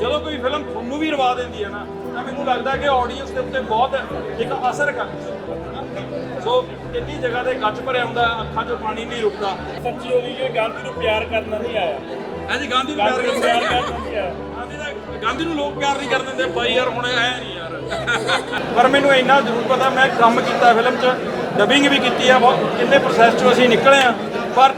ਜਦੋਂ ਕੋਈ ਫਿਲਮ ਤੁਹਾਨੂੰ ਵੀ ਰਵਾ ਦਿੰਦੀ ਹੈ ਨਾ ਤਾਂ ਮੈਨੂੰ ਲੱਗਦਾ ਕਿ ਆਡੀਅנס ਦੇ ਉੱਤੇ ਬਹੁਤ ਇੱਕ ਅਸਰ ਕਰਦੀ ਹੈ। ਸੋ ਕਿੰਨੀ ਜਗ੍ਹਾ ਤੇ ਗੱਜ ਭਰਿਆ ਹੁੰਦਾ ਅੱਖਾਂ 'ਚੋਂ ਪਾਣੀ ਨਹੀਂ ਰੁਕਦਾ। ਸੱਚੀ ਹੋ ਗਈ ਕਿ ਗਾਂਧੀ ਨੂੰ ਪਿਆਰ ਕਰਨਾ ਨਹੀਂ ਆਇਆ। ਹਾਂਜੀ ਗਾਂਧੀ ਨੂੰ ਪਿਆਰ ਕਰਨਾ ਨਹੀਂ ਆਇਆ। ਗਾਂਧੀ ਦਾ ਗਾਂਧੀ ਨੂੰ ਲੋਕ ਪਿਆਰ ਨਹੀਂ ਕਰ ਦਿੰਦੇ ਬਾਈ ਯਾਰ ਹੁਣ ਐ ਨਹੀਂ ਯਾਰ। ਪਰ ਮੈਨੂੰ ਇੰਨਾ ਜ਼ਰੂਰ ਪਤਾ ਮੈਂ ਕੰਮ ਕੀਤਾ ਫਿਲਮ 'ਚ ਡਬਿੰਗ ਵੀ ਕੀਤੀ ਆ ਬਹੁਤ ਕਿੰਨੇ ਪ੍ਰੋਸੈਸ 'ਚੋਂ ਅਸੀਂ ਨਿਕਲੇ ਆ। ਪਰ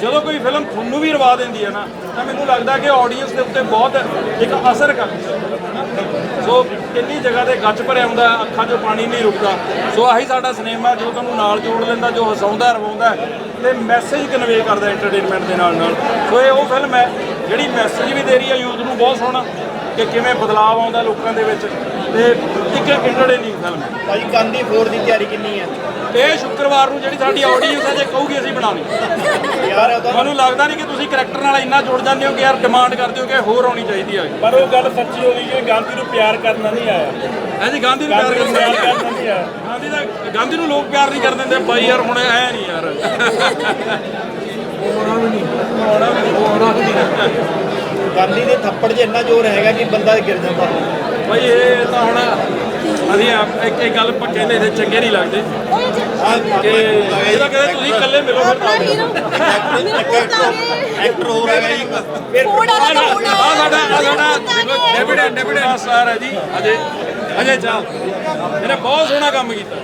ਜਦੋਂ ਕੋਈ ਫਿਲਮ ਤੁਹਾਨੂੰ ਵੀ ਰਵਾ ਦਿੰਦੀ ਹੈ ਨਾ, ਤਾਂ ਮੈਨੂੰ ਲੱਗਦਾ ਕਿ ਆਡੀਅנס ਦੇ ਉੱਤੇ ਬਹੁਤ ਇੱਕ ਅਸਰ ਕਰਦੀ ਹੈ। ਸੋ ਕਿੰਨੀ ਜਗ੍ਹਾ ਤੇ ਗੱਜ ਭਰਿਆ ਹੁੰਦਾ, ਅੱਖਾਂ 'ਚੋਂ ਪਾਣੀ ਨਹੀਂ ਰੁਕਦਾ। ਸੋ ਆਹੀ ਸਾਡਾ ਸਿਨੇਮਾ, ਜੋ ਤੁਹਾਨੂੰ ਨਾਲ ਜੋੜ ਲੈਂਦਾ, ਜੋ ਹਸਾਉਂਦਾ, ਰਵਾਉਂਦਾ ਹੈ, ਤੇ ਮੈਸੇਜ ਕਨਵੇ ਕਰਦਾ ਐਂਟਰਟੇਨਮੈਂਟ ਦੇ ਨਾਲ ਨਾਲ ਸੋ ਇਹ ਉਹ ਫਿਲਮ ਹੈ, ਜਿਹੜੀ ਮੈਸੇਜ ਵੀ ਦੇ ਰਹੀ ਹੈ ਯੂਥ ਨੂੰ ਬਹੁਤ ਸੋਹਣਾ, ਕਿ ਕਿਵੇਂ ਬਦਲਾਅ ਆਉਂਦਾ ਲੋਕਾਂ ਦੇ ਵਿੱਚ, ਤੇ ਇੱਕ ਐਂਟਰਟੇਨਿੰਗ ਫਿਲਮ ਹੈ। ਭਾਜੀ ਗਾਂਧੀ 4 ਦੀ ਤਿਆਰੀ ਕਿੰਨੀ ਹੈ? ਇਹ ਸ਼ੁੱਕਰਵਾਰ ਨੂੰ ਜਿਹੜੀ ਸਾਡੀ ਆਡੀਅנס ਹੈ ਜੇ ਕਹੂਗੀ ਅਸੀਂ ਬਣਾਉਣੀ। ਯਾਰ ਤੁਹਾਨੂੰ ਲੱਗਦਾ ਨਹੀਂ ਕਿ ਤੁਸੀਂ ਕਰੈਕਟਰ ਨਾਲ ਇੰਨਾ ਜੁੜ ਜਾਂਦੇ ਹੋ ਕਿ ਯਾਰ ਡਿਮਾਂਡ ਕਰਦੇ ਹੋ ਕਿ ਹੋਰ ਆਉਣੀ ਚਾਹੀਦੀ ਹੈ ਪਰ ਉਹ ਗੱਲ ਸੱਚੀ ਹੋ ਗਈ ਕਿ ਗਾਂਧੀ ਨੂੰ ਪਿਆਰ ਕਰਨਾ ਨਹੀਂ ਆਇਆ। ਨੂੰ ਪਿਆਰ ਗਾਂਧੀ ਨੂੰ ਪਿਆਰ ਕਰਨਾ ਨਹੀਂ ਆਇਆ। ਗਾਂਧੀ ਦਾ ਗਾਂਧੀ ਨੂੰ ਲੋਕ ਪਿਆਰ ਨਹੀਂ ਕਰ ਦਿੰਦੇ ਬਾਈ ਯਾਰ ਹੁਣ ਐ ਨਹੀਂ ਯਾਰ। ਗਾਂਧੀ ਦੇ ਥੱਪੜ 'ਚ ਇੰਨਾ ਜ਼ੋਰ ਹੈਗਾ ਕਿ ਬੰਦਾ ਗਿਰ ਜਾਂਦਾ। ਬਾਈ ਇਹ ਤਾਂ ਹੁਣ ਅਸੀਂ ਇੱਕ ਇੱਕ ਗੱਲ ਕਹਿੰਦੇ ਤੇ ਚੰਗੇ ਨਹੀਂ ਲੱਗਦੇ। ਕਿ ਇਹਦਾ ਕਹਿੰਦੇ ਤੁਸੀਂ ਇਕੱਲੇ ਮਿਲੋ ਫਿਰ ਆਪਣਾ ਹੀਰੋ। ਐਕਟਰ ਹੋ ਰਿਹਾ ਜੀ। ਥੋੜਾ ਆ ਜਿਹਾ ਥੋੜਾ ਸਾਡਾ ਆ ਸਾਡਾ ਡੈਵਿਡ ਡੈਵਿਡ ਸਟਾਰ ਹੈ ਜੀ। ਅਜੇ ਅਜੇ ਚਾਲ ਇਹਨੇ ਬਹੁਤ ਸੋਹਣਾ ਕੰਮ ਕੀਤਾ।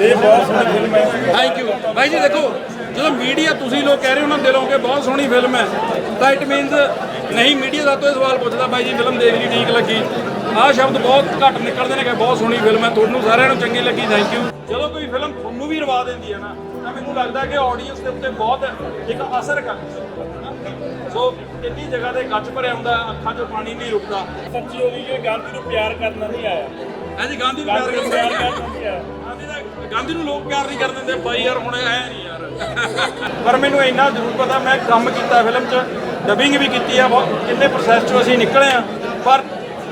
ਇਹ ਬਹੁਤ ਸੋਹਣੀ ਫਿਲਮ ਹੈ। ਥੈਂਕ ਯੂ ਭਾਈ ਜੀ ਦੇਖੋ ਜਦੋਂ ਮੀਡੀਆ ਤੁਸੀਂ ਲੋਕ ਕਹਿ ਰਹੇ ਹੋ ਨਾ ਦਿਲੋਂ ਕਿ ਬਹੁਤ ਸੋਹਣੀ ਫਿਲਮ ਹੈ ਤਾਂ ਇਟ ਮੀਨਸ ਨਹੀਂ ਮੀਡੀਆ ਦਾ ਤੋਂ ਇਹ ਸਵਾਲ ਪੁੱਛਦਾ ਭਾਈ ਜੀ ਫਿਲਮ ਦੇਖ ਲਈ ਠੀਕ ਲੱਗੀ। ਆਹ ਸ਼ਬਦ ਬਹੁਤ ਘੱਟ ਨਿਕਲਦੇ ਨੇ ਕਿ ਬਹੁਤ ਸੋਹਣੀ ਫਿਲਮ ਹੈ। ਤੁਹਾਨੂੰ ਸਾਰਿਆਂ ਨੂੰ ਚੰਗੀ ਲੱਗੀ ਥੈਂਕ ਯੂ ਜਦੋਂ ਕੋਈ ਫਿਲਮ ਤੁਹਾਨੂੰ ਵੀ ਰਵਾ ਦਿੰਦੀ ਹੈ ਨਾ ਤਾਂ ਮੈਨੂੰ ਲੱਗਦਾ ਕਿ ਆਡੀਅנס ਦੇ ਉੱਤੇ ਬਹੁਤ ਇੱਕ ਅਸਰ ਕਰਦੀ ਸੋ ਕਿੰਨੀ ਜਗ੍ਹਾ ਤੇ ਗੱਜ ਭਰਿਆ ਹੁੰਦਾ ਅੱਖਾਂ 'ਚੋਂ ਪਾਣੀ ਨਹੀਂ ਰੁਕਦਾ। ਸੱਚੀ ਹੋ ਗਈ ਕਿ ਗਾਂਧੀ ਨੂੰ ਪਿਆਰ ਕਰਨਾ ਨਹੀਂ ਆਇਆ। ਹਾਂਜੀ ਗਾਂਧੀ ਨੂੰ ਪਿਆਰ ਕਰਨਾ ਨਹੀਂ ਆਇਆ। ਗਾਂਧੀ ਦਾ ਗਾਂਧੀ ਨੂੰ ਲੋਕ ਪਿਆਰ ਨਹੀਂ ਕਰ ਦਿੰਦੇ ਬਾਈ ਯਾਰ ਹੁਣ ਐ ਨਹੀਂ ਯਾਰ। ਪਰ ਮੈਨੂੰ ਇੰਨਾ ਜ਼ਰੂਰ ਪਤਾ ਮੈਂ ਕੰਮ ਕੀਤਾ ਫਿਲਮ 'ਚ ਡਬਿੰਗ ਵੀ ਕੀਤੀ ਆ ਬਹੁਤ ਕਿੰਨੇ ਪ੍ਰੋਸੈਸ 'ਚੋਂ ਅਸੀਂ ਨਿਕਲੇ ਆ। ਪਰ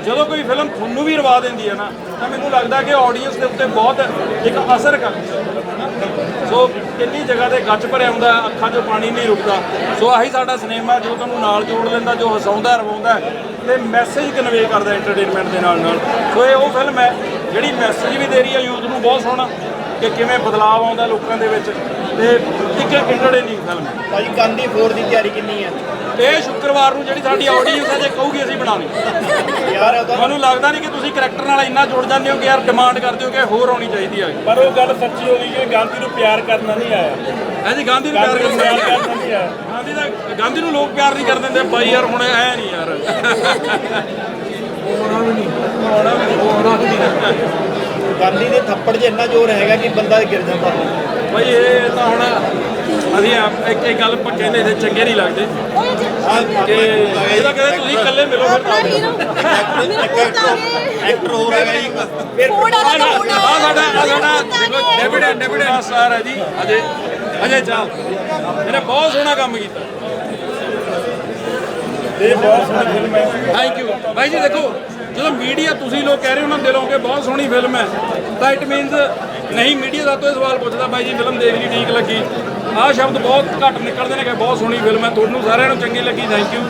ਜਦੋਂ ਕੋਈ ਫਿਲਮ ਤੁਹਾਨੂੰ ਵੀ ਰਵਾ ਦਿੰਦੀ ਹੈ ਨਾ, ਤਾਂ ਮੈਨੂੰ ਲੱਗਦਾ ਕਿ ਆਡੀਅנס ਦੇ ਉੱਤੇ ਬਹੁਤ ਇੱਕ ਅਸਰ ਕਰਦੀ ਹੈ। ਸੋ ਕਿੰਨੀ ਜਗ੍ਹਾ ਤੇ ਗੱਜ ਭਰਿਆ ਹੁੰਦਾ ਅੱਖਾਂ 'ਚੋਂ ਪਾਣੀ ਨਹੀਂ ਰੁਕਦਾ। ਸੋ ਆਹੀ ਸਾਡਾ ਸਿਨੇਮਾ ਜੋ ਤੁਹਾਨੂੰ ਨਾਲ ਜੋੜ ਲੈਂਦਾ, ਜੋ ਹਸਾਉਂਦਾ, ਰਵਾਉਂਦਾ ਹੈ ਤੇ ਮੈਸੇਜ ਕਨਵੇ ਕਰਦਾ ਐਂਟਰਟੇਨਮੈਂਟ ਦੇ ਨਾਲ ਨਾਲ। ਸੋ ਇਹ ਉਹ ਫਿਲਮ ਹੈ, ਜਿਹੜੀ ਮੈਸੇਜ ਵੀ ਦੇ ਰਹੀ ਹੈ ਯੂਥ ਨੂੰ ਬਹੁਤ ਸੋਹਣਾ, ਕਿ ਕਿਵੇਂ ਬਦਲਾਅ ਆਉਂਦਾ ਲੋਕਾਂ ਦੇ ਵਿੱਚ ਤੇ ਇੱਕ ਐਂਟਰਟੇਨਿੰਗ ਫਿਲਮ। ਹੈ ਭਾਜੀ ਗਾਂਧੀ 4 ਦੀ ਤਿਆਰੀ ਕਿੰਨੀ ਹੈ? ਇਹ ਸ਼ੁੱਕਰਵਾਰ ਨੂੰ ਜਿਹੜੀ ਸਾਡੀ ਆਡੀਅנס ਹੈ ਜੇ ਕਹੂਗੀ ਅਸੀਂ ਬਣਾਉਣੀ। ਯਾਰ ਤੁਹਾਨੂੰ ਲੱਗਦਾ ਨਹੀਂ ਕਿ ਤੁਸੀਂ ਕਰੈਕਟਰ ਨਾਲ ਇੰਨਾ ਜੁੜ ਜਾਂਦੇ ਹੋ ਕਿ ਯਾਰ ਡਿਮਾਂਡ ਕਰਦੇ ਹੋ ਕਿ ਹੋਰ ਆਉਣੀ ਚਾਹੀਦੀ ਹੈ। ਪਰ ਉਹ ਗੱਲ ਸੱਚੀ ਹੋ ਗਈ ਕਿ ਗਾਂਧੀ ਨੂੰ ਪਿਆਰ ਕਰਨਾ ਨਹੀਂ ਆਇਆ। ਹਾਂਜੀ ਗਾਂਧੀ ਨੂੰ ਪਿਆਰ ਗਾਂਧੀ ਨੂੰ ਕਰਦੇ ਪਿਆਰ ਕਰਨਾ ਨਹੀਂ ਆਇਆ। ਗਾਂਧੀ ਦਾ ਗਾਂਧੀ ਨੂੰ ਲੋਕ ਪਿਆਰ ਨਹੀਂ ਕਰ ਦਿੰਦੇ। ਬਾਈ ਯਾਰ ਹੁਣ ਐ ਨਹੀਂ ਯਾਰ। ਗਾਂਧੀ ਦੇ ਥੱਪੜ 'ਚ ਇੰਨਾ ਜ਼ੋਰ ਹੈਗਾ ਕਿ ਬੰਦਾ ਗਿਰ ਜਾਂਦਾ। ਬਾਈ ਇਹ ਤਾਂ ਹੁਣ ਅਸੀਂ ਆਪ- ਇੱਕ ਇੱਕ ਗੱਲ ਆਪਾਂ ਕਹਿੰਦੇ ਤੇ ਚੰਗੇ ਨਹੀਂ ਲੱਗਦੇ। ਕਿ ਇਹਦਾ ਕਹਿੰਦੇ ਤੁਸੀਂ ਇਕੱਲੇ ਮਿਲੋ ਫਿਰ ਆਪਣਾ ਹੀਰੋ ਐਕਟਰ ਹੋ ਰਿਹਾ ਜੀ। ਥੋੜਾ ਆ ਸਾਡਾ ਆ ਸਾਡਾ। ਡੈਵਿਡ ਡੈਵਿਡ ਸਟਾਰ ਹੈ ਜੀ। ਅਜੇ ਅਜੇ ਚਾਲ ਇਹਨੇ ਬਹੁਤ ਸੋਹਣਾ ਕੰਮ ਕੀਤਾ। ਇਹ ਬਹੁਤ ਸੋਹਣੀ ਫਿਲਮ ਹੈ। ਥੈਂਕ ਯੂ ਭਾਈ ਜੀ ਦੇਖੋ ਜਦੋਂ ਮੀਡੀਆ ਤੁਸੀਂ ਲੋਕ ਕਹਿ ਰਹੇ ਹੋ ਨਾ ਦਿਲੋਂ ਕਿ ਬਹੁਤ ਸੋਹਣੀ ਫਿਲਮ ਹੈ ਤਾਂ ਇਟ ਮੀਨਸ ਨਹੀਂ ਮੀਡੀਆ ਦਾ ਤੋਂ ਇਹ ਸਵਾਲ ਪੁੱਛਦਾ ਭਾਈ ਜੀ ਫਿਲਮ ਦੇਖ ਲਈ ਠੀਕ ਲੱਗੀ। ਆਹ ਸ਼ਬਦ ਬਹੁਤ ਘੱਟ ਨਿਕਲਦੇ ਨੇ, ਕਿ ਬਹੁਤ ਸੋਹਣੀ ਫਿਲਮ ਹੈ। ਤੁਹਾਨੂੰ ਸਾਰਿਆਂ ਨੂੰ ਚੰਗੀ ਲੱਗੀ ਥੈਂਕ ਯੂ